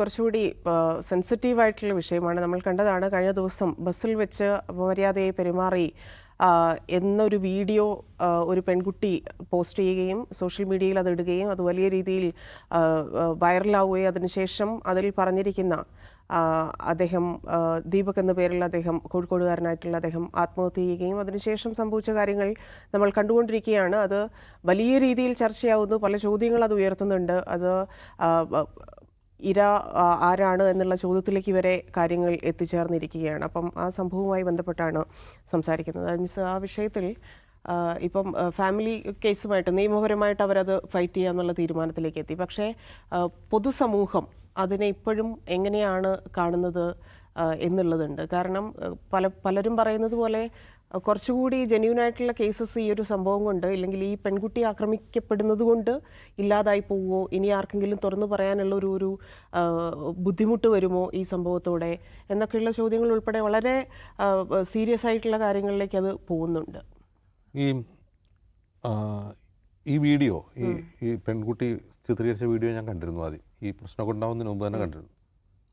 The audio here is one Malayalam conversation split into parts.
കുറച്ചുകൂടി സെൻസിറ്റീവ് ആയിട്ടുള്ള വിഷയമാണ്. നമ്മൾ കണ്ടതാണ് കഴിഞ്ഞ ദിവസം ബസ്സിൽ വെച്ച് അപമര്യാദയെ പെരുമാറി എന്നൊരു വീഡിയോ ഒരു പെൺകുട്ടി പോസ്റ്റ് ചെയ്യുകയും സോഷ്യൽ മീഡിയയിൽ അത് ഇടുകയും അത് വലിയ രീതിയിൽ വൈറലാവുകയും അതിനുശേഷം അതിൽ പറഞ്ഞിരിക്കുന്ന അദ്ദേഹം ദീപക് എന്ന പേരിൽ അദ്ദേഹം കോഴിക്കോടുകാരനായിട്ടുള്ള അദ്ദേഹം ആത്മഹത്യ ചെയ്യുകയും അതിനുശേഷം സംഭവിച്ച കാര്യങ്ങൾ നമ്മൾ കണ്ടുകൊണ്ടിരിക്കുകയാണ്. അത് വലിയ രീതിയിൽ ചർച്ചയാവുന്നു. പല ചോദ്യങ്ങൾ അത് ഉയർത്തുന്നുണ്ട്. അത് ഇര ആരാണ് എന്നുള്ള ചോദ്യത്തിലേക്ക് വരെ കാര്യങ്ങൾ എത്തിച്ചേർന്നിരിക്കുകയാണ്. അപ്പം ആ സംഭവവുമായി ബന്ധപ്പെട്ടാണ് സംസാരിക്കുന്നത്. മീൻസ് ആ വിഷയത്തിൽ ഇപ്പം ഫാമിലി കേസുമായിട്ട് നിയമപരമായിട്ട് അവരത് ഫൈറ്റ് ചെയ്യുക എന്നുള്ള തീരുമാനത്തിലേക്ക് എത്തി. പക്ഷേ പൊതുസമൂഹം അതിനെ ഇപ്പോഴും എങ്ങനെയാണ് കാണുന്നത് എന്നുള്ളതുണ്ട്. കാരണം പല പലരും പറയുന്നത് പോലെ കുറച്ചുകൂടി ജെന്യൂൻ ആയിട്ടുള്ള കേസസ് ഈ ഒരു സംഭവം കൊണ്ട് ഇല്ലെങ്കിൽ ഈ പെൺകുട്ടി ആക്രമിക്കപ്പെടുന്നത് കൊണ്ട് ഇല്ലാതായി പോവുമോ ഇനി ആർക്കെങ്കിലും തുറന്നു പറയാനുള്ള ഒരു ഒരു ബുദ്ധിമുട്ട് വരുമോ ഈ സംഭവത്തോടെ? എന്നൊക്കെയുള്ള ചോദ്യങ്ങൾ ഉൾപ്പെടെ വളരെ സീരിയസ് ആയിട്ടുള്ള കാര്യങ്ങളിലേക്ക് അത് പോകുന്നുണ്ട്. ഈ ഈ വീഡിയോ ഈ ഈ പെൺകുട്ടി ചിത്രീകരിച്ച വീഡിയോ ഞാൻ കണ്ടിരുന്നു ആദ്യം. ഈ പ്രശ്നമൊക്കെ ഉണ്ടാവുന്നതിന് മുമ്പ് തന്നെ കണ്ടിരുന്നു.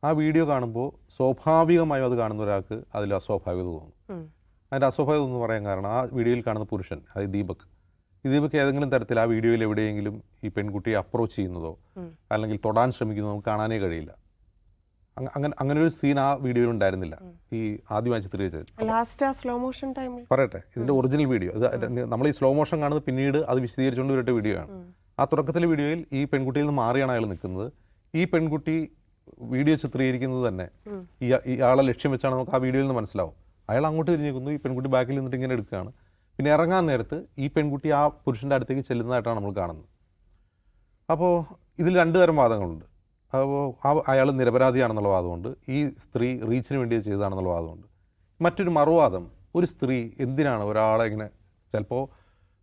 ആ വീഡിയോ കാണുമ്പോൾ സ്വാഭാവികമായും അത് കാണുന്ന ഒരാൾക്ക് അതിൽ അസ്വാഭാവികത തോന്നും. അതിന്റെ അസ്വാഭാവികത എന്ന് പറയാൻ കാരണം ആ വീഡിയോയിൽ കാണുന്ന പുരുഷൻ അതായത് ദീപക്. ദീപക് ഏതെങ്കിലും തരത്തിൽ ആ വീഡിയോയിൽ എവിടെയെങ്കിലും ഈ പെൺകുട്ടിയെ അപ്രോച്ച് ചെയ്യുന്നതോ അല്ലെങ്കിൽ തൊടാൻ ശ്രമിക്കുന്നതോ നമുക്ക് കാണാനേ കഴിയില്ല. അങ്ങനെ അങ്ങനെ ഒരു സീൻ ആ വീഡിയോയിൽ ഉണ്ടായിരുന്നില്ല ഈ ആദ്യമായി ചിത്രീകരിച്ചത് പറയട്ടെ ഇതിന്റെ ഒറിജിനൽ വീഡിയോ ഇത് നമ്മൾ ഈ സ്ലോ മോഷൻ കാണുന്നത് പിന്നീട് അത് വിശദീകരിച്ചുകൊണ്ട് വരട്ടെ വീഡിയോ ആണ്. ആ തുടക്കത്തിലെ വീഡിയോയിൽ ഈ പെൺകുട്ടിയിൽ നിന്ന് മാറിയാണ് അയാൾ നിൽക്കുന്നത്. ഈ പെൺകുട്ടി വീഡിയോ ചിത്രീകരിക്കുന്നത് തന്നെ ഈ ഇയാളെ ലക്ഷ്യം വെച്ചാണ് നമുക്ക് ആ വീഡിയോയിൽ നിന്ന് മനസ്സിലാവും. അയാൾ അങ്ങോട്ട് തിരിഞ്ഞിരിക്കുന്നു ഈ പെൺകുട്ടി ബാക്കിൽ നിന്നിട്ട് ഇങ്ങനെ എടുക്കുകയാണ്. പിന്നെ ഇറങ്ങാൻ നേരത്ത് ഈ പെൺകുട്ടി ആ പുരുഷന്റെ അടുത്തേക്ക് ചെല്ലുന്നതായിട്ടാണ് നമ്മൾ കാണുന്നത്. അപ്പോൾ ഇതിൽ രണ്ട് തരം വാദങ്ങളുണ്ട്. അപ്പോൾ ആ അയാൾ നിരപരാധിയാണെന്നുള്ള വാദമുണ്ട്. ഈ സ്ത്രീ റീച്ചിന് വേണ്ടി ചെയ്തതാണെന്നുള്ള വാദമുണ്ട്. മറ്റൊരു മറുവാദം ഒരു സ്ത്രീ എന്തിനാണ് ഒരാളെ ഇങ്ങനെ ചിലപ്പോൾ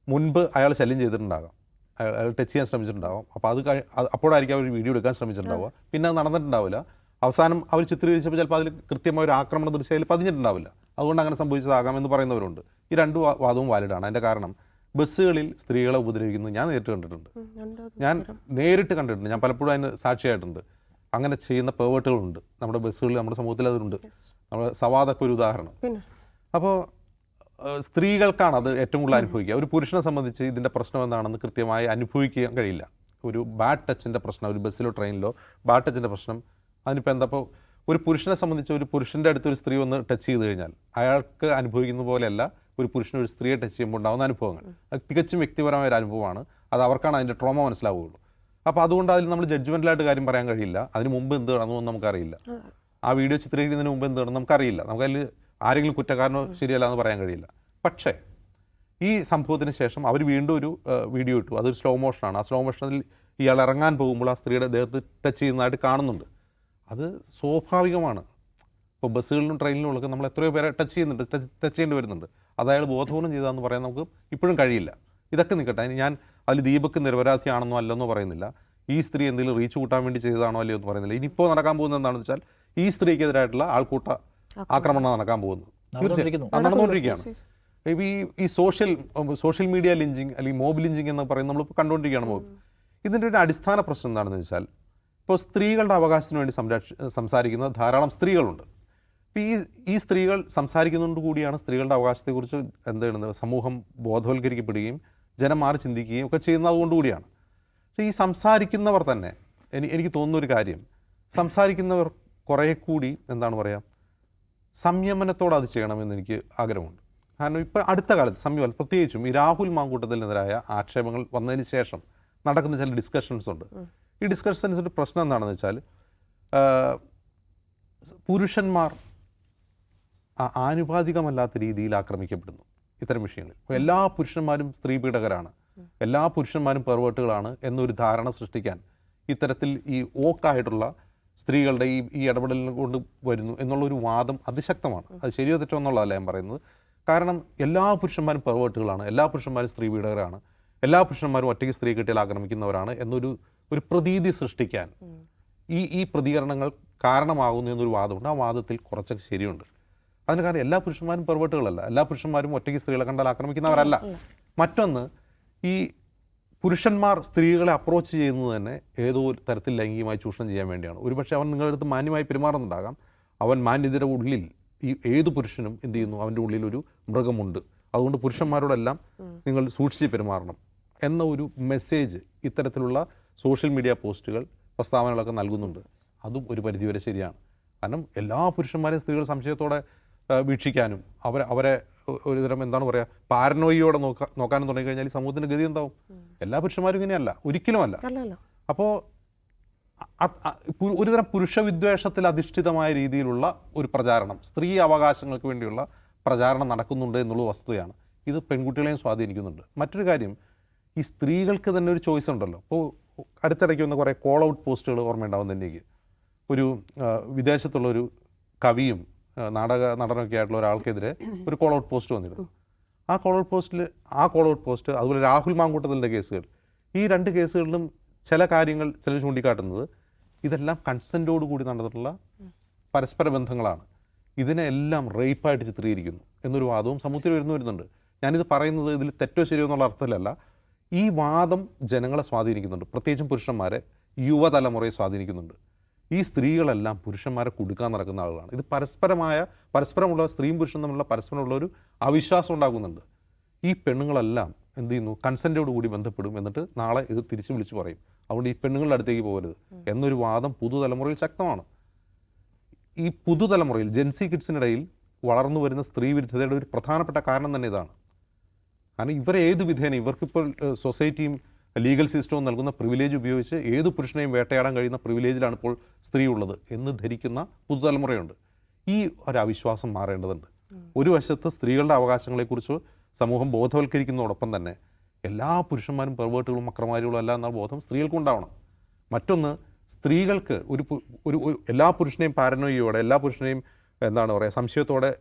മുൻപ് അയാൾ ശല്യം ചെയ്തിട്ടുണ്ടാകാം. അയാൾ ടച്ച് ചെയ്യാൻ ശ്രമിച്ചിട്ടുണ്ടാകും അപ്പോൾ അത് കഴി അപ്പോഴായിരിക്കും അവർ വീഡിയോ എടുക്കാൻ ശ്രമിച്ചിട്ടുണ്ടാവുക. പിന്നെ അത് നടന്നിട്ടുണ്ടാവില്ല. അവസാനം അവർ ചിത്രീകരിച്ചപ്പോൾ ചിലപ്പോൾ അതിൽ കൃത്യമായ ഒരു ആക്രമണ ദൃശ്യയിൽ പതിഞ്ഞിട്ടുണ്ടാവില്ല. അതുകൊണ്ട് അങ്ങനെ സംഭവിച്ചതാകാം എന്ന് പറയുന്നവരുണ്ട്. ഈ രണ്ട് വാദവും വാലിഡാണ്. അതിന്റെ കാരണം ബസ്സുകളിൽ സ്ത്രീകളെ ഉപദ്രവിക്കുന്നത് ഞാൻ നേരിട്ട് കണ്ടിട്ടുണ്ട്. ഞാൻ നേരിട്ട് കണ്ടിട്ടുണ്ട്. ഞാൻ പലപ്പോഴും അതിന് സാക്ഷിയായിട്ടുണ്ട്. അങ്ങനെ ചെയ്യുന്ന പേവേട്ടുകളുണ്ട്. നമ്മുടെ ബസ്സുകളിൽ നമ്മുടെ സമൂഹത്തിൽ അതുണ്ട് നമ്മുടെ സവാദൊക്കെ ഒരു ഉദാഹരണം. അപ്പോൾ സ്ത്രീകൾക്കാണ് അത് ഏറ്റവും കൂടുതൽ അനുഭവിക്കുക. ഒരു പുരുഷനെ സംബന്ധിച്ച് ഇതിന്റെ പ്രശ്നം എന്താണെന്ന് കൃത്യമായി അനുഭവിക്കാൻ കഴിയില്ല. ഒരു ബാഡ് ടച്ചിന്റെ പ്രശ്നം ഒരു ബസ്സിലോ ട്രെയിനിലോ ബാഡ് ടച്ചിന്റെ പ്രശ്നം. അതിനിപ്പോൾ എന്താ ഇപ്പോൾ ഒരു പുരുഷനെ സംബന്ധിച്ച് ഒരു പുരുഷന്റെ അടുത്ത് ഒരു സ്ത്രീ ഒന്ന് ടച്ച് ചെയ്ത് കഴിഞ്ഞാൽ അയാൾക്ക് അനുഭവിക്കുന്ന പോലെയല്ല ഒരു പുരുഷന് ഒരു സ്ത്രീയെ ടച്ച് ചെയ്യുമ്പോൾ ഉണ്ടാകുന്ന അനുഭവങ്ങൾ. അത് തികച്ചും വ്യക്തിപരമായ ഒരു അനുഭവമാണ്. അത് അവർക്കാണ് അതിന്റെ ട്രോമ മനസ്സിലാവുകയുള്ളൂ. അപ്പോൾ അതുകൊണ്ട് അതിൽ നമ്മൾ ജഡ്ജ്മെന്റലായിട്ട് കാര്യം പറയാൻ കഴിയില്ല. അതിന് മുമ്പ് എന്ത് നടന്നു നമുക്കറിയില്ല. ആ. വീഡിയോ ചിത്രീകരിക്കുന്നതിന് മുമ്പ് എന്ത് നടന്നു നമുക്കറിയില്ല. നമുക്കതിൽ ആരെങ്കിലും കുറ്റക്കാരനോ ശരിയല്ല എന്ന് പറയാൻ കഴിയില്ല. പക്ഷേ ഈ സംഭവത്തിന് ശേഷം അവർ വീണ്ടും ഒരു വീഡിയോ ഇട്ടു. അതൊരു സ്ലോ മോഷനാണ് ആ സ്ലോ മോഷനിൽ ഇയാൾ ഇറങ്ങാൻ പോകുമ്പോൾ ആ സ്ത്രീയുടെ ദേഹത്ത് ടച്ച് ചെയ്യുന്നതായിട്ട് കാണുന്നുണ്ട്. അത് സ്വാഭാവികമാണ്. ഇപ്പോൾ ബസ്സുകളിലും ട്രെയിനിലും ഒക്കെ നമ്മൾ എത്രയോ പേരെ ടച്ച് ചെയ്യുന്നുണ്ട് ടച്ച് ടച്ച് ചെയ്യേണ്ടി വരുന്നുണ്ട്. അത് അയാൾ ബോധപൂർവം ചെയ്താന്ന് പറയാൻ നമുക്ക് ഇപ്പോഴും കഴിയില്ല. ഇതൊക്കെ നിൽക്കട്ടെ അതിന് ഞാൻ അതിൽ ദീപക്ക് നിരപരാധിയാണെന്നോ അല്ലെന്നോ പറയുന്നില്ല. ഈ സ്ത്രീ എന്തെങ്കിലും റീച്ച് കൂട്ടാൻ വേണ്ടി ചെയ്തതാണോ അല്ലയോ എന്ന് പറയുന്നില്ല. ഇനിയിപ്പോൾ നടക്കാൻ പോകുന്നത് എന്താണെന്ന് വെച്ചാൽ ഈ സ്ത്രീക്കെതിരായിട്ടുള്ള ആൾക്കൂട്ട ആക്രമണം നടക്കാൻ പോകുന്നത്. തീർച്ചയായും. നടന്നുകൊണ്ടിരിക്കുകയാണ്. ഇപ്പോൾ ഈ ഈ സോഷ്യൽ സോഷ്യൽ മീഡിയ ലിഞ്ചിങ് അല്ലെങ്കിൽ മോബ് ലിഞ്ചിങ് എന്ന് പറയുന്നത് നമ്മളിപ്പോൾ കണ്ടുകൊണ്ടിരിക്കുകയാണ് മോബ്. ഇതിന്റെ ഒരു അടിസ്ഥാന പ്രശ്നം എന്താണെന്ന് വെച്ചാൽ ഇപ്പോൾ സ്ത്രീകളുടെ അവകാശത്തിന് വേണ്ടി സംരക്ഷ സംസാരിക്കുന്ന ധാരാളം സ്ത്രീകളുണ്ട്. ഇപ്പോൾ ഈ ഈ സ്ത്രീകൾ സംസാരിക്കുന്നതുകൊണ്ട് കൂടിയാണ് സ്ത്രീകളുടെ അവകാശത്തെക്കുറിച്ച് എന്താണ് സമൂഹം ബോധവൽക്കരിക്കപ്പെടുകയും ജനം മാറി ചിന്തിക്കുകയും ഒക്കെ ചെയ്യുന്നത് അതുകൊണ്ട് കൂടിയാണ്. പക്ഷേ ഈ സംസാരിക്കുന്നവർ തന്നെ എനി എനിക്ക് തോന്നുന്ന ഒരു കാര്യം. സംസാരിക്കുന്നവർ കുറേ കൂടി എന്താണ് പറയുക സംയമനത്തോടെ അത് ചെയ്യണമെന്ന് എനിക്ക് ആഗ്രഹമുണ്ട്. കാരണം ഇപ്പോൾ അടുത്ത കാലത്ത് സംയമനം പ്രത്യേകിച്ചും ഈ രാഹുൽ മാങ്കൂട്ടത്തിനെതിരായ ആക്ഷേപങ്ങൾ വന്നതിന് ശേഷം നടക്കുന്ന ചില ഡിസ്കഷൻസ് ഉണ്ട്. ഈ ഡിസ്കഷൻസിന്റെ പ്രശ്നം എന്താണെന്ന് വെച്ചാൽ പുരുഷന്മാർ ആനുപാതികമല്ലാത്ത രീതിയിൽ ആക്രമിക്കപ്പെടുന്നു ഇത്തരം വിഷയങ്ങളിൽ. അപ്പോൾ എല്ലാ പുരുഷന്മാരും സ്ത്രീ പീഡകരാണ്. എല്ലാ പുരുഷന്മാരും പെർവേട്ടുകളാണ് എന്നൊരു ധാരണ സൃഷ്ടിക്കാൻ ഇത്തരത്തിൽ ഈ ഓക്കായിട്ടുള്ള സ്ത്രീകളുടെ ഈ ഈ ഇടപെടലിനെ കൊണ്ട് വരുന്നു എന്നുള്ളൊരു വാദം അതിശക്തമാണ്. അത് ശരിയോ തെറ്റോ എന്നുള്ളതല്ല ഞാൻ പറയുന്നത്. കാരണം എല്ലാ പുരുഷന്മാരും പെർവേട്ടുകളാണ് എല്ലാ പുരുഷന്മാരും സ്ത്രീ പീഡകരാണ് എല്ലാ പുരുഷന്മാരും ഒറ്റയ്ക്ക് സ്ത്രീ കിട്ടിയാൽ ആക്രമിക്കുന്നവരാണ് എന്നൊരു ഒരു പ്രതീതി സൃഷ്ടിക്കാൻ ഈ ഈ പ്രതികരണങ്ങൾ കാരണമാകുന്നു എന്നൊരു വാദമുണ്ട്. ആ വാദത്തിൽ കുറച്ചൊക്കെ ശരിയുണ്ട്. അതിന് കാരണം എല്ലാ പുരുഷന്മാരും പെർവേട്ടുകളല്ല എല്ലാ പുരുഷന്മാരും ഒറ്റയ്ക്ക് സ്ത്രീകളെ കണ്ടാൽ ആക്രമിക്കുന്നവരല്ല. മറ്റൊന്ന് ഈ പുരുഷന്മാർ സ്ത്രീകളെ അപ്രോച്ച് ചെയ്യുന്നത് തന്നെ ഏതോ തരത്തിൽ ലൈംഗികമായി ചൂഷണം ചെയ്യാൻ വേണ്ടിയാണ്. ഒരുപക്ഷെ അവൻ നിങ്ങളുടെ അടുത്ത് മാന്യമായി പെരുമാറുന്നുണ്ടാകാം. അവൻ മാന്യതയുടെ ഉള്ളിൽ ഈ ഏത് പുരുഷനും എന്ത് ചെയ്യുന്നു? അവന്റെ ഉള്ളിൽ ഒരു മൃഗമുണ്ട്. അതുകൊണ്ട് പുരുഷന്മാരോടെല്ലാം നിങ്ങൾ സൂക്ഷിച്ച് പെരുമാറണം എന്ന ഒരു മെസ്സേജ് ഇത്തരത്തിലുള്ള സോഷ്യൽ മീഡിയ പോസ്റ്റുകൾ പ്രസ്താവനകളൊക്കെ നൽകുന്നുണ്ട്. അതും ഒരു പരിധിവരെ ശരിയാണ്. കാരണം എല്ലാ പുരുഷന്മാരെയും സ്ത്രീകൾ സംശയത്തോടെ വീക്ഷിക്കാനും അവരെ അവരെ ഒരുതരം എന്താണ് പറയുക പാരനോയിയോടെ നോക്കാ നോക്കാനും തുടങ്ങിക്കഴിഞ്ഞാൽ ഈ സമൂഹത്തിന്റെ ഗതി എന്താവും? എല്ലാ പുരുഷന്മാരും ഇങ്ങനെയല്ല ഒരിക്കലുമല്ല. അല്ല അപ്പോൾ ഒരുതരം പുരുഷ വിദ്വേഷത്തിൽ അധിഷ്ഠിതമായ രീതിയിലുള്ള ഒരു പ്രചാരണം സ്ത്രീ അവകാശങ്ങൾക്ക് വേണ്ടിയുള്ള പ്രചാരണം നടക്കുന്നുണ്ട് എന്നുള്ള വസ്തുതയാണ്. ഇത് പെൺകുട്ടികളെയും സ്വാധീനിക്കുന്നുണ്ട്. മറ്റൊരു കാര്യം ഈ സ്ത്രീകൾക്ക് തന്നെ ഒരു ചോയ്സ് ഉണ്ടല്ലോ. ഇപ്പോൾ അടുത്തിടയ്ക്ക് വന്ന കുറേ കോൾ ഔട്ട് പോസ്റ്റുകൾ ഓർമ്മയുണ്ടാവുന്ന എനിക്ക്. ഒരു വിദേശത്തുള്ളൊരു കവിയും നാടക നടനൊക്കെ ആയിട്ടുള്ള ഒരാൾക്കെതിരെ ഒരു കോൾ ഔട്ട് പോസ്റ്റ് വന്നിരുന്നു. ആ കോൾ ഔട്ട് പോസ്റ്റിൽ ആ കോൾ ഔട്ട് പോസ്റ്റ് അതുപോലെ രാഹുൽ മാങ്കൂട്ടത്തിന്റെ കേസുകൾ. ഈ രണ്ട് കേസുകളിലും ചില കാര്യങ്ങൾ ചിലർ ചൂണ്ടിക്കാട്ടുന്നത് ഇതെല്ലാം കൺസെന്റോട് കൂടി നടന്നിട്ടുള്ള പരസ്പര ബന്ധങ്ങളാണ്. ഇതിനെ എല്ലാം റേപ്പായിട്ട് ചിത്രീകരിക്കുന്നു എന്നൊരു വാദവും സമൂഹത്തിൽ വരുന്നു വരുന്നുണ്ട്. ഞാനിത് പറയുന്നത് ഇതിൽ തെറ്റോ ശരിയോ എന്നുള്ള അർത്ഥത്തിലല്ല. ഈ വാദം ജനങ്ങളെ സ്വാധീനിക്കുന്നുണ്ട്. പ്രത്യേകിച്ചും പുരുഷന്മാരെ യുവതലമുറയെ സ്വാധീനിക്കുന്നുണ്ട്. ഈ സ്ത്രീകളെല്ലാം പുരുഷന്മാരെ കൊടുക്കാൻ നടക്കുന്ന ആളുകളാണ്. ഇത് പരസ്പരമായ പരസ്പരമുള്ള സ്ത്രീയും പുരുഷനും തമ്മിലുള്ള പരസ്പരമുള്ള ഒരു അവിശ്വാസം ഉണ്ടാകുന്നുണ്ട്. ഈ പെണ്ണുങ്ങളെല്ലാം എന്ത് ചെയ്യുന്നു? കൺസെന്റോട് കൂടി ബന്ധപ്പെടും എന്നിട്ട് നാളെ ഇത് തിരിച്ചു വിളിച്ചു പറയും. അതുകൊണ്ട് ഈ പെണ്ണുങ്ങളുടെ അടുത്തേക്ക് പോകരുത്. എന്നൊരു വാദം പുതുതലമുറയിൽ ശക്തമാണ്. ഈ പുതുതലമുറയിൽ ജെൻസി കിഡ്സിനിടയിൽ വളർന്നു വരുന്ന സ്ത്രീ വിരുദ്ധതയുടെ ഒരു പ്രധാനപ്പെട്ട കാരണം തന്നെ ഇതാണ്. കാരണം ഇവരെ ഏത് വിധേന ഇവർക്കിപ്പോൾ സൊസൈറ്റിയും ലീഗൽ സിസ്റ്റവും നൽകുന്ന പ്രിവിലേജ് ഉപയോഗിച്ച് ഏത് പുരുഷനെയും വേട്ടയാടാൻ കഴിയുന്ന പ്രിവിലേജിലാണ് ഇപ്പോൾ സ്ത്രീ ഉള്ളത് എന്ന് ധരിക്കുന്ന പുതുതലമുറയുണ്ട്. ഈ ഒരു മാറേണ്ടതുണ്ട്. ഒരു വശത്ത് സ്ത്രീകളുടെ അവകാശങ്ങളെക്കുറിച്ച് സമൂഹം ബോധവൽക്കരിക്കുന്നതോടൊപ്പം തന്നെ എല്ലാ പുരുഷന്മാരും പെർവേട്ടുകളും അക്രമാരികളും അല്ല എന്ന ബോധം സ്ത്രീകൾക്കും ഉണ്ടാവണം. മറ്റൊന്ന് സ്ത്രീകൾക്ക് ഒരു ഒരു ഒരു- എല്ലാ പുരുഷനെയും പാരനോയിയോടെ എല്ലാ പുരുഷനെയും എന്താണ് പറയുക സംശയത്തോടെ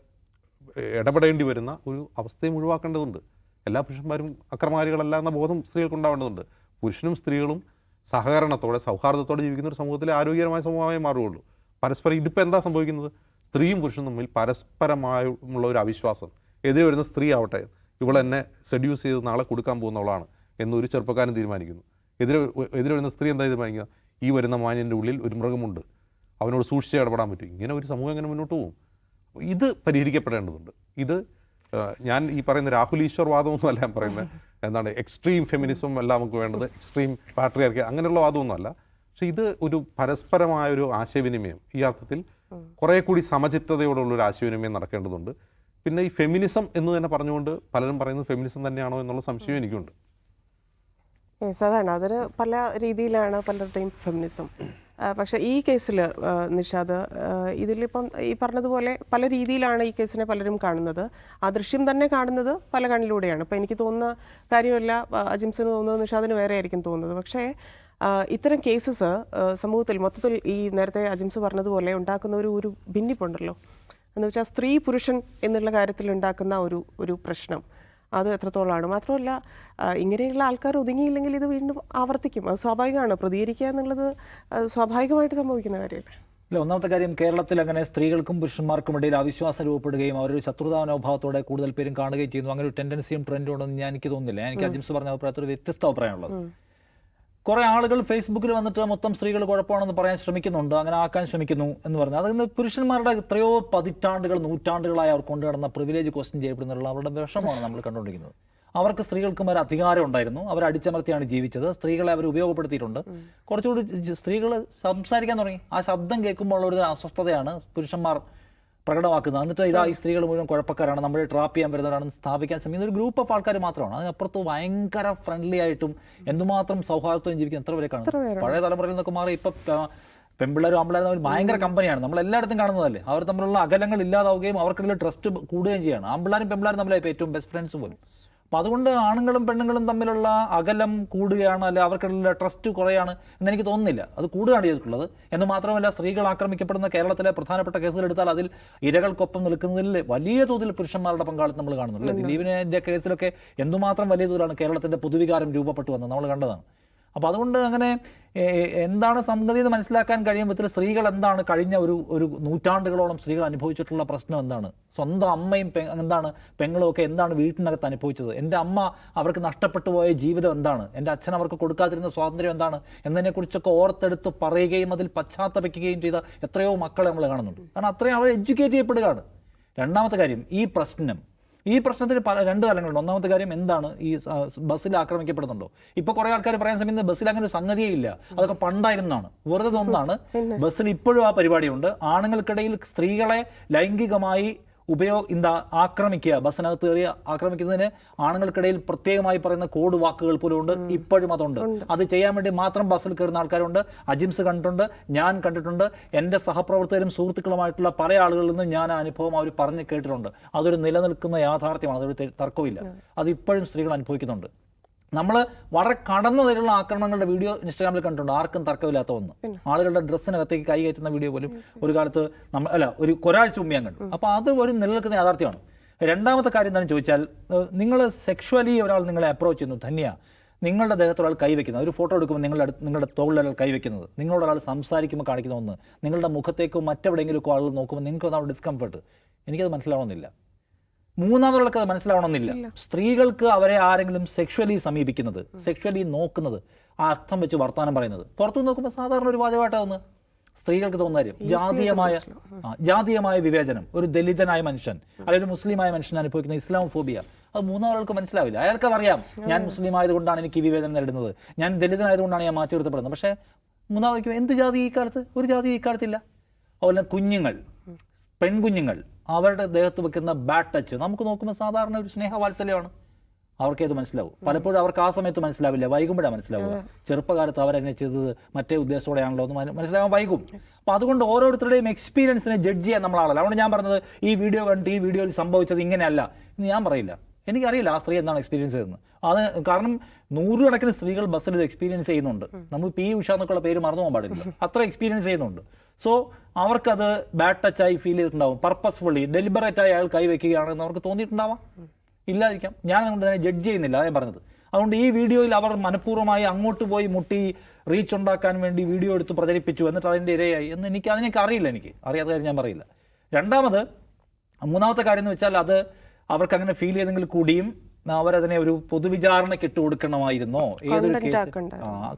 ഇടപെടേണ്ടി വരുന്ന ഒരു അവസ്ഥയും ഒഴിവാക്കേണ്ടതുണ്ട്. എല്ലാ പുരുഷന്മാരും അക്രമാരികളല്ല എന്ന ബോധം സ്ത്രീകൾക്ക് ഉണ്ടാവേണ്ടതുണ്ട്. പുരുഷനും സ്ത്രീകളും സഹകരണത്തോടെ സൗഹാർദ്ദത്തോടെ ജീവിക്കുന്ന ഒരു സമൂഹത്തിലെ ആരോഗ്യകരമായ സമൂഹമായി മാറുകയുള്ളൂ. പരസ്പരം ഇതിപ്പോൾ എന്താ സംഭവിക്കുന്നത്? സ്ത്രീയും പുരുഷനും തമ്മിൽ പരസ്പരമായുള്ള ഒരു അവിശ്വാസം. എതിരെ വരുന്ന സ്ത്രീ ആവട്ടെ ഇവളെന്നെ സെഡ്യൂസ് ചെയ്ത് നാളെ കൊടുക്കാൻ പോകുന്നവളാണ് എന്നൊരു ചെറുപ്പക്കാരൻ തീരുമാനിക്കുന്നു. എതിരെ എതിരെ വരുന്ന സ്ത്രീ എന്താ തീരുമാനിക്കുക? ഈ വരുന്ന മാന്യന്റെ ഉള്ളിൽ ഒരു മൃഗമുണ്ട്. അവനോട് സൂക്ഷിച്ച് ഇടപെടാൻ പറ്റും. ഇങ്ങനെ ഒരു സമൂഹം എങ്ങനെ മുന്നോട്ട് പോകും? ഇത് പരിഹരിക്കപ്പെടേണ്ടതുണ്ട്. ഇത് ഞാൻ ഈ പറയുന്ന രാഹുൽ ഈശ്വർ വാദമൊന്നും അല്ല ഞാൻ പറയുന്നത്. എന്താണ് എക്സ്ട്രീം ഫെമിനിസം എല്ലാം നമുക്ക് വേണ്ടത് എക്സ്ട്രീം പാട്രിയാർക്ക് അങ്ങനെയുള്ള വാദമൊന്നുമല്ല. പക്ഷെ ഇത് ഒരു പരസ്പരമായ ഒരു ആശയവിനിമയം. ഈ അർത്ഥത്തിൽ കുറേ കൂടി സമചിത്തതയോടുള്ള ഒരു ആശയവിനിമയം നടക്കേണ്ടതുണ്ട്. പിന്നെ ഈ ഫെമിനിസം എന്ന് തന്നെ പറഞ്ഞുകൊണ്ട് പലരും പറയുന്നത് ഫെമിനിസം തന്നെയാണോ എന്നുള്ള സംശയം എനിക്കുണ്ട്. സാധാരണ അതൊരു പല രീതിയിലാണ് പലരുടെയും ഫെമിനിസം പക്ഷേ ഈ കേസിൽ നിഷാദ് ഇതിലിപ്പം ഈ പറഞ്ഞതുപോലെ പല രീതിയിലാണ് ഈ കേസിനെ പലരും കാണുന്നത്. ആ ദൃശ്യം തന്നെ കാണുന്നത് പല കണ്ണിലൂടെയാണ്. ഇപ്പം എനിക്ക് തോന്നുന്ന കാര്യമല്ല അജിംസിന് തോന്നുന്നത് നിഷാദിന് വേറെ ആയിരിക്കും തോന്നുന്നത്. പക്ഷേ ഇത്തരം കേസസ് സമൂഹത്തിൽ മൊത്തത്തിൽ ഈ നേരത്തെ അജിംസ് പറഞ്ഞതുപോലെ ഉണ്ടാക്കുന്ന ഒരു ഒരു ഭിന്നിപ്പുണ്ടല്ലോ. എന്ന് വെച്ചാൽ സ്ത്രീ പുരുഷൻ എന്നുള്ള കാര്യത്തിൽ ഉണ്ടാക്കുന്ന ഒരു ഒരു പ്രശ്നം. അത് എത്രത്തോളമാണ് മാത്രമല്ല ഇങ്ങനെയുള്ള ആൾക്കാർ ഒതുങ്ങിയില്ലെങ്കിൽ ഇത് വീണ്ടും ആവർത്തിക്കും. അത് സ്വാഭാവികമാണ്. പ്രതികരിക്കുക എന്നുള്ളത് സ്വാഭാവികമായിട്ട് സംഭവിക്കുന്ന കാര്യമല്ലേ. അല്ല ഒന്നാമത്തെ കാര്യം കേരളത്തിൽ അങ്ങനെ സ്ത്രീകൾക്കും പുരുഷന്മാർക്കും ഇടയിൽ അവിശ്വാസം രൂപപ്പെടുകയും അവരൊരു ശത്രുതാ മനോഭാവത്തോടെ കൂടുതൽ പേരും കാണുകയും ചെയ്യുന്നു. അങ്ങനെ ഒരു ടെൻഡൻസിയും ട്രെൻഡും ഉണ്ടെന്ന് ഞാൻ എനിക്ക് തോന്നുന്നില്ല. എനിക്ക് അജിംസ് പറഞ്ഞ അഭിപ്രായത്തിൽ വ്യത്യസ്ത അഭിപ്രായമുള്ളത് കുറെ ആളുകൾ ഫേസ്ബുക്കിൽ വന്നിട്ട് മൊത്തം സ്ത്രീകൾ കുഴപ്പമാണെന്ന് പറയാൻ ശ്രമിക്കുന്നുണ്ട്. അങ്ങനെ ആക്കാൻ ശ്രമിക്കുന്നു എന്ന് പറഞ്ഞു. അതിന് പുരുഷന്മാരുടെ എത്രയോ പതിറ്റാണ്ടുകൾ നൂറ്റാണ്ടുകളായി അവർ കൊണ്ടു നടന്ന പ്രിവിലേജ് ക്വസ്റ്റ്യൻ ചെയ്യപ്പെടുന്നുള്ള അവരുടെ വിഷമമാണ് നമ്മൾ കണ്ടുകൊണ്ടിരിക്കുന്നത്. അവർക്ക് സ്ത്രീകൾക്കും ഒരു അധികാരം ഉണ്ടായിരുന്നു. അവർ അടിച്ചമർത്തിയാണ് ജീവിച്ചത്. സ്ത്രീകളെ അവർ ഉപയോഗപ്പെടുത്തിയിട്ടുണ്ട്. കുറച്ചുകൂടി സ്ത്രീകൾ സംസാരിക്കാൻ തുടങ്ങി. ആ ശബ്ദം കേൾക്കുമ്പോൾ ഒരു അസ്വസ്ഥതയാണ് പുരുഷന്മാർ പ്രകടമാക്കുന്നത്. എന്നിട്ട് ഇതാ ഈ സ്ത്രീകൾ മുഴുവൻ കുഴപ്പക്കാരാണ്. നമ്മളെ ട്രാപ്പ് ചെയ്യാൻ വരുന്നവരാണെന്ന് സ്ഥാപിക്കാൻ ശ്രമിക്കുന്ന ഒരു ഗ്രൂപ്പ് ഓഫ് ആൾക്കാർ മാത്രമാണ്. അതിനപ്പുറത്ത് ഭയങ്കര ഫ്രണ്ട്ലി ആയിട്ടും എന്തുമാത്രം സൗഹാർദ്ദവും ജീവിക്കുന്ന എത്ര പേരെ കാണും പഴയ തലമുറയിൽ നിന്നൊക്കെ മാറി ഇപ്പൊ പെമ്പിള്ളേരും ആമ്പിള്ളേരും തമ്മിൽ ഭയങ്കര കമ്പനിയാണ് നമ്മൾ എല്ലായിടത്തും കാണുന്നതല്ലേ? അവർ തമ്മിലുള്ള അകലങ്ങൾ ഇല്ലാതാവുകയും അവർക്കിടയിൽ ട്രസ്റ്റ് കൂടുകയും ചെയ്യാണ്. ആമ്പിള്ളേരും പെമ്പിളാരും തമ്മിലായി ഏറ്റവും ബെസ്റ്റ് ഫ്രണ്ട്സ് പോലും. അപ്പം അതുകൊണ്ട് ആണുങ്ങളും പെണ്ണുങ്ങളും തമ്മിലുള്ള അകലം കൂടുകയാണ് അല്ലെ അവർക്കിടയിലുള്ള ട്രസ്റ്റ് കുറയാണ് എന്നെനിക്ക് തോന്നുന്നില്ല. അത് കൂടുകയാണ് ചെയ്തിട്ടുള്ളത്. എന്ന് മാത്രമല്ല സ്ത്രീകൾ ആക്രമിക്കപ്പെടുന്ന കേരളത്തിലെ പ്രധാനപ്പെട്ട കേസുകൾ എടുത്താൽ അതിൽ ഇരകൾക്കൊപ്പം നിൽക്കുന്നതിൽ വലിയ തോതിൽ പുരുഷന്മാരുടെ പങ്കാളിത്തം നമ്മൾ കാണുന്നുണ്ട്. ദിലീപിന്റെ കേസിലൊക്കെ എന്തുമാത്രം വലിയ തോതിലാണ് കേരളത്തിന്റെ പൊതുവികാരം രൂപപ്പെട്ടു വന്നത്? നമ്മൾ കണ്ടതാണ്. അപ്പോൾ അതുകൊണ്ട് അങ്ങനെ എന്താണ് സംഗതി എന്ന് മനസ്സിലാക്കാൻ കഴിയും വിധത്തിൽ സ്ത്രീകൾ എന്താണ് കഴിഞ്ഞ ഒരു ഒരു നൂറ്റാണ്ടുകളോളം സ്ത്രീകൾ അനുഭവിച്ചിട്ടുള്ള പ്രശ്നം എന്താണ്? സ്വന്തം അമ്മയും പെ എന്താണ് പെങ്ങളും ഒക്കെ എന്താണ് വീട്ടിനകത്ത് അനുഭവിച്ചത്? എന്റെ അമ്മ അവർക്ക് നഷ്ടപ്പെട്ടു പോയ ജീവിതം എന്താണ്? എന്റെ അച്ഛൻ അവർക്ക് കൊടുക്കാതിരുന്ന സ്വാതന്ത്ര്യം എന്താണ്? എന്നതിനെക്കുറിച്ചൊക്കെ ഓർത്തെടുത്ത് പറയുകയും അതിൽ പശ്ചാത്തപിക്കുകയും ചെയ്ത എത്രയോ മക്കളെ നമ്മൾ കാണുന്നുണ്ട്. കാരണം അത്രയും അവർ എഡ്യൂക്കേറ്റ് ചെയ്യപ്പെടുകയാണ്. രണ്ടാമത്തെ കാര്യം ഈ പ്രശ്നം ഈ പ്രശ്നത്തിന് പല രണ്ട് തലങ്ങളുണ്ട്. ഒന്നാമത്തെ കാര്യം എന്താണ് ഈ ബസ്സിൽ ആക്രമിക്കപ്പെടുന്നുണ്ടോ? ഇപ്പൊ കുറെ ആൾക്കാർ പറയാൻ സമയത്ത് ബസ്സിൽ അങ്ങനെ ഒരു സംഗതിയേ ഇല്ല. അതൊക്കെ പണ്ടായിരുന്നാണ്. വെറുതെ ഒന്നാണ്. ബസ്സിൽ ഇപ്പോഴും ആ പരിപാടിയുണ്ട്. ആണുങ്ങൾക്കിടയിൽ സ്ത്രീകളെ ലൈംഗികമായി ഉപയോഗ എന്താ ആക്രമിക്കുക ബസ്സിനകത്ത് കയറി ആക്രമിക്കുന്നതിന് ആണുങ്ങൾക്കിടയിൽ പ്രത്യേകമായി പറയുന്ന കോഡ് വാക്കുകൾ പോലും ഉണ്ട് ഇപ്പോഴും അതുണ്ട്. അത് ചെയ്യാൻ വേണ്ടി മാത്രം ബസ്സിൽ കയറുന്ന ആൾക്കാരുണ്ട്. അജിംസ് കണ്ടിട്ടുണ്ട് ഞാൻ കണ്ടിട്ടുണ്ട്. എന്റെ സഹപ്രവർത്തകരും സുഹൃത്തുക്കളുമായിട്ടുള്ള പല ആളുകളിൽ നിന്നും ഞാൻ അനുഭവം അവർ പറഞ്ഞ് കേട്ടിട്ടുണ്ട്. അതൊരു നിലനിൽക്കുന്ന യാഥാർത്ഥ്യമാണ് അതൊരു തർക്കമില്ല അത് ഇപ്പോഴും സ്ത്രീകൾ അനുഭവിക്കുന്നുണ്ട്. നമ്മൾ വളരെ കടന്നു തരുള്ള ആക്രമണങ്ങളുടെ വീഡിയോ ഇൻസ്റ്റാഗ്രാമിൽ കണ്ടിട്ടുണ്ട്. ആർക്കും തർക്കമില്ലാത്ത ഒന്ന്. ആളുകളുടെ ഡ്രസ്സിനകത്തേക്ക് കൈ കയറ്റുന്ന വീഡിയോ പോലും ഒരു കാലത്ത് നമ്മൾ അല്ല ഒരു ഒരാഴ്ച മുമ്പ് ഞാൻ കണ്ടു. അപ്പോൾ അത് ഒരു നിലനിൽക്കുന്ന യാഥാർത്ഥ്യമാണ്. രണ്ടാമത്തെ കാര്യം എന്താണെന്ന് ചോദിച്ചാൽ നിങ്ങൾ സെക്ഷുവലി ഒരാൾ നിങ്ങളെ അപ്രോച്ച് ചെയ്യുന്നു ധന്യ. നിങ്ങളുടെ ദേഹത്ത് ഒരാൾ കൈവയ്ക്കുന്നത് ഒരു ഫോട്ടോ എടുക്കുമ്പോൾ നിങ്ങളുടെ അടുത്ത് നിങ്ങളുടെ തോളിൽ ഒരാൾ കൈവയ്ക്കുന്നത് നിങ്ങളോട് ഒരാൾ സംസാരിക്കുമ്പോൾ കാണിക്കുന്ന ഒന്ന്. നിങ്ങളുടെ മുഖത്തേക്കോ മറ്റെവിടെയെങ്കിലും ആളുകൾ നോക്കുമ്പോൾ നിങ്ങൾക്ക് ഒന്നാണ് ഡിസ്കംഫർട്ട് എനിക്കത് മനസ്സിലാവണമെന്നില്ല മൂന്നാമതുള്ളവർക്ക് അത് മനസ്സിലാവണമെന്നില്ല. സ്ത്രീകൾക്ക് അവരെ ആരെങ്കിലും സെക്ഷലി സമീപിക്കുന്നത് സെക്ഷലി നോക്കുന്നത് ആ അർത്ഥം വെച്ച് വർത്തമാനം പറയുന്നത്. പുറത്തു നോക്കുമ്പോൾ സാധാരണ ഒരു വാചകമായിട്ടാണ് സ്ത്രീകൾക്ക് തോന്നുന്ന കാര്യം. ജാതീയമായ ജാതീയമായ വിവേചനം. ഒരു ദലിതനായ മനുഷ്യൻ അല്ലെങ്കിൽ ഒരു മുസ്ലിമായ മനുഷ്യൻ അനുഭവിക്കുന്ന ഇസ്ലാം ഫോബിയ അത് മൂന്നാളുകൾക്ക് മനസ്സിലാവില്ല. അയാൾക്കത് അറിയാം ഞാൻ മുസ്ലിം ആയതുകൊണ്ടാണ് എനിക്ക് ഈ വിവേചനം നേരിടുന്നത്. ഞാൻ ദലിതനായതുകൊണ്ടാണ് ഞാൻ മാറ്റി നിർത്തപ്പെടുന്നത് പക്ഷേ മൂന്നാമത് എന്ത് ജാതി ഈ കാലത്ത്? ഒരു ജാതി ഈ കാലത്തില്ല. അതുപോലെ കുഞ്ഞുങ്ങൾ പെൺകുഞ്ഞുങ്ങൾ അവരുടെ ദേഹത്ത് വെക്കുന്ന ബാഡ് ടച്ച് നമുക്ക് നോക്കുമ്പോൾ സാധാരണ ഒരു സ്നേഹവാത്സല്യമാണ്. അവർക്ക് ഇത് മനസ്സിലാവും? പലപ്പോഴും അവർക്ക് ആ സമയത്ത് മനസ്സിലാവില്ല. വൈകുമ്പോഴാണ് മനസ്സിലാവുക. ചെറുപ്പകാലത്ത് അവരെന്നെ ചെയ്തത് മറ്റേ ഉദ്ദേശത്തോടെയാണല്ലോ എന്ന് മന- മനസ്സിലാവാൻ വൈകും. അപ്പോൾ അതുകൊണ്ട് ഓരോരുത്തരുടെയും എക്സ്പീരിയൻസിനെ ജഡ്ജ് ചെയ്യാൻ നമ്മളാളല്ല അതുകൊണ്ട് ഞാൻ പറഞ്ഞത് ഈ വീഡിയോ കണ്ടിട്ട് ഈ വീഡിയോയിൽ സംഭവിച്ചത് ഇങ്ങനെയല്ല എന്ന് ഞാൻ പറയില്ല. എനിക്കറിയില്ല ആ സ്ത്രീ എന്താണ് എക്സ്പീരിയൻസ് ചെയ്യുന്നത്. അത് കാരണം നൂറുകണക്കിന് സ്ത്രീകൾ ബസ്സിൽ ഇത് എക്സ്പീരിയൻസ് ചെയ്യുന്നുണ്ട്. നമ്മൾ പി ഉഷ എന്നൊക്കെയുള്ള പേര് മറന്നു പോകാൻ പാടില്ല. അത്ര എക്സ്പീരിയൻസ് ചെയ്യുന്നുണ്ട്. സോ അവർക്കത് ബാഡ് ടച്ചായി ഫീൽ ചെയ്തിട്ടുണ്ടാവും. പർപ്പസ്ഫുള്ളി ഡെലിബറേറ്റായി അയാൾ കൈവയ്ക്കുകയാണെന്ന് അവർക്ക് തോന്നിയിട്ടുണ്ടാവാം. ഇല്ലാതിരിക്കാം ഞാൻ അതുകൊണ്ട് തന്നെ ജഡ്ജ് ചെയ്യുന്നില്ല അതേ പറഞ്ഞത്. അതുകൊണ്ട് ഈ വീഡിയോയിൽ അവർ മനഃപൂർവമായി അങ്ങോട്ട് പോയി മുട്ടി റീച്ച് ഉണ്ടാക്കാൻ വേണ്ടി വീഡിയോ എടുത്ത് പ്രചരിപ്പിച്ചു എന്നിട്ട് അതിന്റെ ഇരയായി എന്ന് എനിക്ക് അതിനൊക്കെ അറിയില്ല എനിക്ക്. അറിയാത്ത കാര്യം ഞാൻ പറയില്ല. രണ്ടാമത് മൂന്നാമത്തെ കാര്യം എന്ന് വെച്ചാൽ അത് അവർക്ക് അങ്ങനെ ഫീൽ ചെയ്തെങ്കിൽ കൂടിയും അവരതിനെ ഒരു പൊതുവിചാരണയ്ക്ക് ഇട്ട് കൊടുക്കണമായിരുന്നോ? ഏതൊരു കേസ്.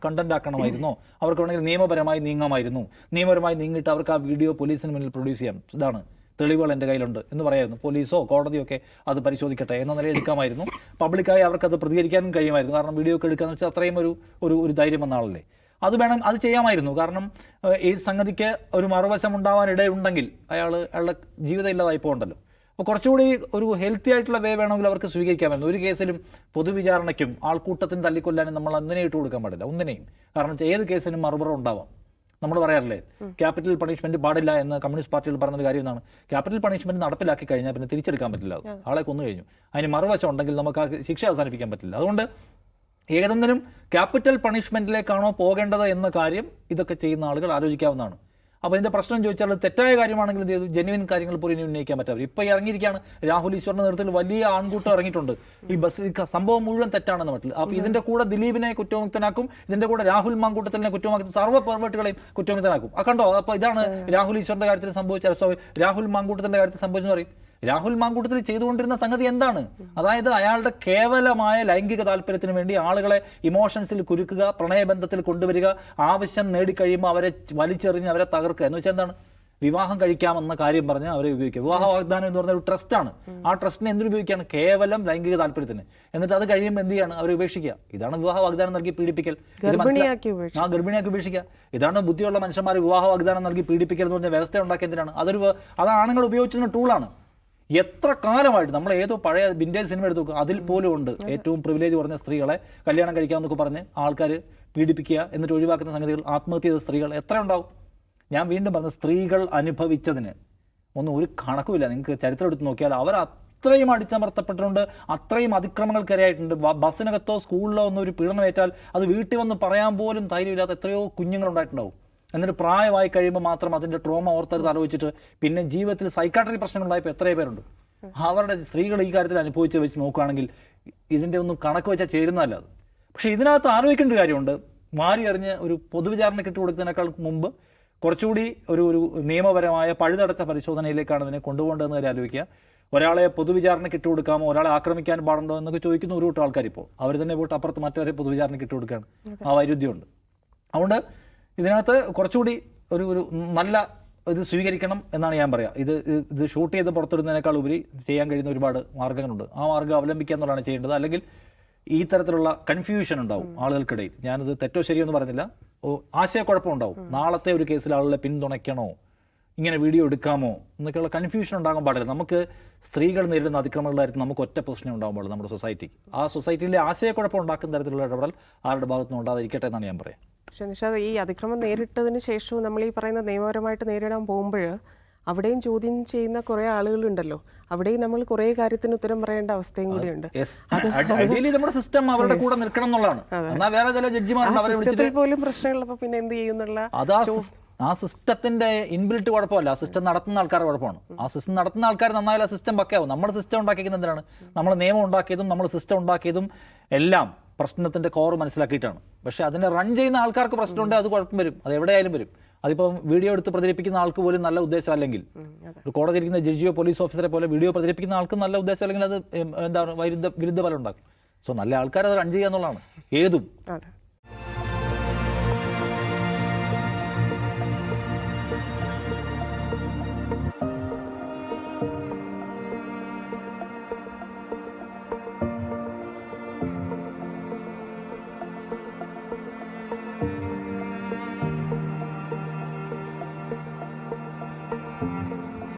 കണ്ടന്റ് ആക്കണമായിരുന്നോ? അവർക്ക് വേണമെങ്കിൽ നിയമപരമായി നീങ്ങാമായിരുന്നു. നിയമപരമായി നീങ്ങിയിട്ട് അവർക്ക് ആ വീഡിയോ പോലീസിന് മുന്നിൽ പ്രൊഡ്യൂസ് ചെയ്യാം. ഇതാണ്. തെളിവുകൾ എന്റെ കയ്യിലുണ്ട് എന്ന് പറയായിരുന്നു. പോലീസോ കോടതിയോ ഒക്കെ അത് പരിശോധിക്കട്ടെ എന്ന നിലയിൽ എടുക്കാമായിരുന്നു. പബ്ലിക്കായി അവർക്കത് പ്രതികരിക്കാനും കഴിയുമായിരുന്നു. കാരണം വീഡിയോ ഒക്കെ എടുക്കാന്ന് വെച്ചാൽ അത്രയും ഒരു ഒരു ഒരു ധൈര്യം വന്ന ആളല്ലേ. അത് വേണം അത് ചെയ്യാമായിരുന്നു. കാരണം ഈ സംഗതിക്ക് ഒരു മറുവശം ഉണ്ടാവാൻ ഇടയുണ്ടെങ്കിൽ അയാൾ അയാളുടെ ജീവിതം ഇല്ലാതായി പോകണ്ടല്ലോ. അപ്പോൾ കുറച്ചുകൂടി ഒരു ഹെൽത്തി ആയിട്ടുള്ള വേ വേണമെങ്കിൽ അവർക്ക് സ്വീകരിക്കാമായിരുന്നു. ഒരു കേസിലും പൊതുവിചാരണയ്ക്കും ആൾക്കൂട്ടത്തിന് തല്ലിക്കൊല്ലാനും നമ്മൾ അന്നിനെ ഇട്ട് കൊടുക്കാൻ പാടില്ല. ഒന്നിനെയും. കാരണം ഏത് കേസിനും മറുപറ ഉണ്ടാവാം. നമ്മൾ പറയാറില്ലേ ക്യാപിറ്റൽ പണിഷ്മെന്റ് പാടില്ല എന്ന് കമ്മ്യൂണിസ്റ്റ് പാർട്ടികൾ പറഞ്ഞൊരു കാര്യം എന്നാണ് ക്യാപിറ്റൽ പണിഷ്മെന്റ് നടപ്പിലാക്കി കഴിഞ്ഞാൽ പിന്നെ തിരിച്ചെടുക്കാൻ പറ്റില്ല അത്. ആളെ കൊന്നു കഴിഞ്ഞു. അതിന് മറുവശം ഉണ്ടെങ്കിൽ നമുക്ക് ആ ശിക്ഷ അവസാനിപ്പിക്കാൻ പറ്റില്ല. അതുകൊണ്ട് ഏതെങ്കിലും ക്യാപിറ്റൽ പണിഷ്മെന്റിലേക്കാണോ പോകേണ്ടത് എന്ന കാര്യം ഇതൊക്കെ ചെയ്യുന്ന ആളുകൾ ആലോചിക്കാവുന്നതാണ്. അപ്പോൾ ഇതിന്റെ പ്രശ്നം ചോദിച്ചാൽ തെറ്റായ കാര്യമാണെങ്കിലും ചെയ്തു? ജെന്യുവൻ കാര്യങ്ങൾ പോലും ഇനി ഉന്നയിക്കാൻ പറ്റാവില്ല ഇപ്പോൾ ഇറങ്ങിയിരിക്കുകയാണ് രാഹുൽ ഈശ്വറിന്റെ നേതൃത്വത്തിൽ വലിയ ആൺകൂട്ടം ഇറങ്ങിയിട്ടുണ്ട്. ഈ ബസ് സംഭവം മുഴുവൻ തെറ്റാണെന്ന് പറ്റില്ല അപ്പോൾ ഇതിന്റെ കൂടെ ദിലീപിനെ കുറ്റമുക്തനാക്കും ഇതിന്റെ കൂടെ രാഹുൽ മാങ്കൂട്ടത്തിനെ കുറ്റമുക്ത സർവ പെർവേട്ടുകളെയും കുറ്റമുക്തനാക്കും ആ കണ്ടോ? അപ്പോൾ ഇതാണ് രാഹുൽ ഈശ്വറിന്റെ കാര്യത്തിൽ സംഭവിച്ച രാഹുൽ മാങ്കൂട്ടത്തിന്റെ കാര്യത്തിൽ സംഭവിച്ചെന്ന് പറയും. രാഹുൽ മാങ്കൂട്ടത്തിൽ ചെയ്തുകൊണ്ടിരുന്ന സംഗതി എന്താണ്? അതായത് അയാളുടെ കേവലമായ ലൈംഗിക താല്പര്യത്തിന് വേണ്ടി ആളുകളെ ഇമോഷൻസിൽ കുരുക്കുക പ്രണയബന്ധത്തിൽ കൊണ്ടുവരിക ആവശ്യം നേടിക്കഴിയുമ്പോൾ അവരെ വലിച്ചെറിഞ്ഞ് അവരെ തകർക്കുക എന്ന് വെച്ചാൽ എന്താണ്? വിവാഹം കഴിക്കാമെന്ന കാര്യം പറഞ്ഞ് അവരെ ഉപയോഗിക്കുക. വിവാഹ വാഗ്ദാനം എന്ന് പറഞ്ഞ ഒരു ട്രസ്റ്റാണ് ആ ട്രസ്റ്റിനെ എന്തിനു ഉപയോഗിക്കുകയാണ്? കേവലം ലൈംഗിക താല്പര്യത്തിന്. എന്നിട്ട് അത് കഴിയുമ്പോൾ എന്ത് ചെയ്യാണ്? അവരെ ഉപേക്ഷിക്കുക. ഇതാണ് വിവാഹ വാഗ്ദാനം നൽകി പീഡിപ്പിക്കൽ. ആ ഗർഭിണിയാക്കി ഉപേക്ഷിക്കുക. ഇതാണ് ബുദ്ധിയുള്ള മനുഷ്യന്മാർ വിവാഹ വാഗ്ദാനം നൽകി പീഡിപ്പിക്കൽ എന്ന് പറഞ്ഞ വ്യവസ്ഥ ഉണ്ടാക്കിയ എന്തിനാണ്? അതൊരു അത് ആണുങ്ങൾ ഉപയോഗിച്ചിരുന്ന ടൂളാണ് എത്ര കാലമായിട്ട് നമ്മൾ ഏതോ പഴയ വിന്റേജ് സിനിമ എടുത്തു നോക്കുക അതിൽ പോലും ഉണ്ട്. ഏറ്റവും പ്രിവിലേജ് കുറഞ്ഞ സ്ത്രീകളെ കല്യാണം കഴിക്കാമെന്നൊക്കെ പറഞ്ഞ് ആൾക്കാർ പീഡിപ്പിക്കുക എന്നിട്ട് ഒഴിവാക്കുന്ന സംഗതികൾ ആത്മഹത്യ ചെയ്ത സ്ത്രീകൾ എത്ര ഉണ്ടാവും? ഞാൻ വീണ്ടും പറഞ്ഞ സ്ത്രീകൾ അനുഭവിച്ചതിന് ഒന്നും ഒരു കണക്കുമില്ല. നിങ്ങൾക്ക് ചരിത്രം എടുത്ത് നോക്കിയാൽ അവർ അത്രയും അടിച്ചമർത്തപ്പെട്ടിട്ടുണ്ട് അത്രയും അതിക്രമങ്ങൾക്കിരയായിട്ടുണ്ട്. ബസ്സിനകത്തോ സ്കൂളിലോ ഒന്നും ഒരു പീഡനമേറ്റാൽ അത് വീട്ടിൽ വന്ന് പറയാൻ പോലും ധൈര്യമില്ലാത്ത എത്രയോ കുഞ്ഞുങ്ങളുണ്ടായിട്ടുണ്ടാവും എന്നിട്ട് പ്രായമായി കഴിയുമ്പോൾ മാത്രം അതിന്റെ ട്രോമ ഓർത്തെടുത്ത് ആലോചിച്ചിട്ട് പിന്നെ ജീവിതത്തിൽ സൈക്കാട്രി പ്രശ്നങ്ങളുണ്ടായപ്പോൾ എത്രയോ പേരുണ്ട്. അവരുടെ സ്ത്രീകൾ ഈ കാര്യത്തിൽ അനുഭവിച്ച് വെച്ച് നോക്കുകയാണെങ്കിൽ ഇതിന്റെ ഒന്നും കണക്ക് വെച്ചാൽ ചേരുന്നതല്ല അത്. പക്ഷേ ഇതിനകത്ത് ആലോചിക്കേണ്ട കാര്യമുണ്ട്. മാറി അറിഞ്ഞ് ഒരു പൊതുവിചാരണ കിട്ടുകൊടുക്കുന്നതിനേക്കാൾ മുമ്പ് കുറച്ചുകൂടി ഒരു ഒരു നിയമപരമായ പഴുതടച്ച പരിശോധനയിലേക്കാണ് ഇതിനെ കൊണ്ടുപോകേണ്ടതെന്ന് കാര്യം ആലോചിക്കുക. ഒരാളെ പൊതുവിചാരണ കിട്ടുകൊടുക്കാമോ ഒരാളെ ആക്രമിക്കാൻ പാടുണ്ടോ എന്നൊക്കെ ചോദിക്കുന്ന ഒരു കൂട്ടം ആൾക്കാർ ഇപ്പോൾ അവർ തന്നെ പോയിട്ട് അപ്പുറത്ത് മറ്റവരെ പൊതുവിചാരണ കിട്ടുകൊടുക്കുകയാണ് ആ വൈരുദ്ധ്യമുണ്ട്. അതുകൊണ്ട് ഇതിനകത്ത് കുറച്ചുകൂടി ഒരു ഒരു നല്ല ഇത് സ്വീകരിക്കണം എന്നാണ് ഞാൻ പറയുക ഇത് ഇത് ഷൂട്ട് ചെയ്ത് പുറത്തിടുന്നതിനേക്കാൾ ഉപരി ചെയ്യാൻ കഴിയുന്ന ഒരുപാട് മാർഗങ്ങളുണ്ട് ആ മാർഗം അവലംബിക്കുക എന്നുള്ളതാണ് ചെയ്യേണ്ടത്. അല്ലെങ്കിൽ ഈ തരത്തിലുള്ള കൺഫ്യൂഷൻ ഉണ്ടാവും ആളുകൾക്കിടയിൽ. ഞാനത് തെറ്റോ ശരിയോ എന്ന് പറഞ്ഞില്ല. ഓ ആശയക്കുഴപ്പം ഉണ്ടാവും. നാളത്തെ ഒരു കേസിൽ ആളുകളെ പിന്തുണയ്ക്കണോ? ഇങ്ങനെ വീഡിയോ എടുക്കാമോ? എന്നൊക്കെയുള്ള കൺഫ്യൂഷൻ ഉണ്ടാകാൻ പാടില്ല. നമുക്ക് സ്ത്രീകൾ നേരിടുന്ന അതിക്രമങ്ങളുടെ കാര്യത്തിൽ നമുക്ക് ഒറ്റ പ്രശ്നം ഉണ്ടാകാൻ പാടില്ല നമ്മുടെ സൊസൈറ്റിക്ക് ആ സൊസൈറ്റിയിലെ ആശയക്കുഴപ്പം ഉണ്ടാക്കുന്ന തരത്തിലുള്ള ഇടപെടൽ ആരുടെ ഭാഗത്തുനിന്ന് ഉണ്ടാകാതിരിക്കട്ടെ എന്നാണ് ഞാൻ പറയാം. പക്ഷേ നിഷാദ് ഈ അതിക്രമം നേരിട്ടതിന് ശേഷവും നമ്മൾ ഈ പറയുന്ന നിയമപരമായിട്ട് നേരിടാൻ പോകുമ്പോൾ അവിടെയും ചോദ്യം ചെയ്യുന്ന കുറേ ആളുകളുണ്ടല്ലോ. അവിടെയും നമ്മൾ കുറേ കാര്യത്തിന് ഉത്തരം പറയേണ്ട അവസ്ഥയും കൂടിയുണ്ട്. ഐഡിയലി നമ്മുടെ സിസ്റ്റം അവരുടെ കൂടെ നിൽക്കണം എന്നുള്ളതാണ്. എന്നാൽ വേറെ ചില ജഡ്ജിമാരുണ്ട് അവരെ വിളിച്ചിട്ട് പോലും പ്രശ്നമുള്ളപ്പോൾ പിന്നെ എന്ത് ചെയ്യുന്നുള്ള ആ സിസ്- സിസ്റ്റത്തിന്റെ ഇൻബിൽറ്റ് കുഴപ്പമല്ല. ആ സിസ്റ്റം നടത്തുന്ന ആൾക്കാർ കുഴപ്പമാണ്. ആ സിസ്റ്റം നടത്തുന്ന ആൾക്കാർ നന്നായാലും ആ സിസ്റ്റം പക്കയാവും. നമ്മുടെ സിസ്റ്റം ഉണ്ടാക്കിയത് എന്തിനാണ്? നമ്മൾ നിയമം ഉണ്ടാക്കിയതും നമ്മൾ സിസ്റ്റം ഉണ്ടാക്കിയതും എല്ലാം പ്രശ്നത്തിന്റെ കോർ മനസ്സിലാക്കിയിട്ടാണ്. പക്ഷേ അതിനെ റൺ ചെയ്യുന്ന ആൾക്കാർക്ക് പ്രശ്നമുണ്ട് അത് കുഴപ്പം വരും. അത് എവിടെയായാലും വരും. അതിപ്പം വീഡിയോ എടുത്ത് പ്രചരിപ്പിക്കുന്ന ആൾക്ക് പോലും നല്ല ഉദ്ദേശം അല്ലെങ്കിൽ കോടതി ഇരിക്കുന്ന ജഡ്ജിയോ പോലീസ് ഓഫീസറെ പോലെ വീഡിയോ പ്രചരിപ്പിക്കുന്ന ആൾക്ക് നല്ല ഉദ്ദേശം അല്ലെങ്കിൽ അത് എന്താണ് വിരുദ്ധ വിരുദ്ധ ഫലം ഉണ്ടാക്കും. സോ നല്ല ആൾക്കാർ അത് റൺ ചെയ്യുക എന്നുള്ളതാണ്. ഏതും.